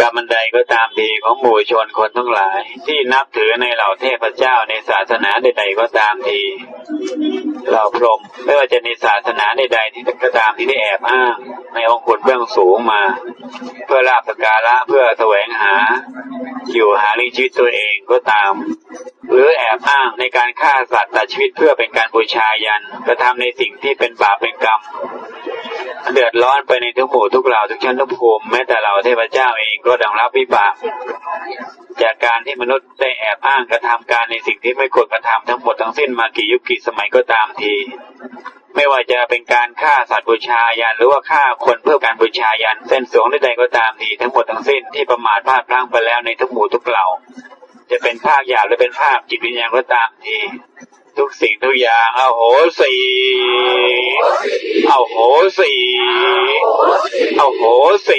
การบันไดก็ตามทีของหมู่ชนคนทั้งหลาย ที่นับถือในเหล่าเทพเจ้าในศาสนาใดๆก็ตามทีเหล่าพรหมไม่ว่าจะในศาสนาใดๆที่ก็ตามที่ได้แอบอ้างในองค์กฎเบื้องสูงมา เพื่อลาบสการะเพื่อแสวงหา อยู่หาเลี้ยงชีวิตตัวเองก็ตาม หรือแอบอ้างในการฆ่าสัตว์ตัดชีวิตเพื่อเป็นการบูชายันกระทำในสิ่งที่เป็นบาปเป็นกรรม เดือดร้อนไปในทุกหมู่ทุกเหล่าทุกชั้นทุกภูมิแม้แต่เราเทพเจ้าเองก็ดังรับวิบากจากการที่มนุษย์ได้แอบอ้างกระทำการในสิ่งที่ไม่ควรกระทำทั้งหมดทั้งสิ้นมากี่ยุคกี่สมัยก็ตามที ไม่ว่าจะเป็นการฆ่าสัตว์บูชายันหรือว่าฆ่าคนเพื่อการบูชายันเส้นสวงใดๆก็ตามทีทั้งหมดทั้งสิ้นที่ประมาทพลาดพลั้งไปแล้วในทุกหมู่ทุกเหล่าจะเป็นภาคหยาบหรือเป็นภาคจิตวิญญาณก็ตามทีทุกสิ่งทุกอย่างเอาโหสีเอาโห 好水惜好可惜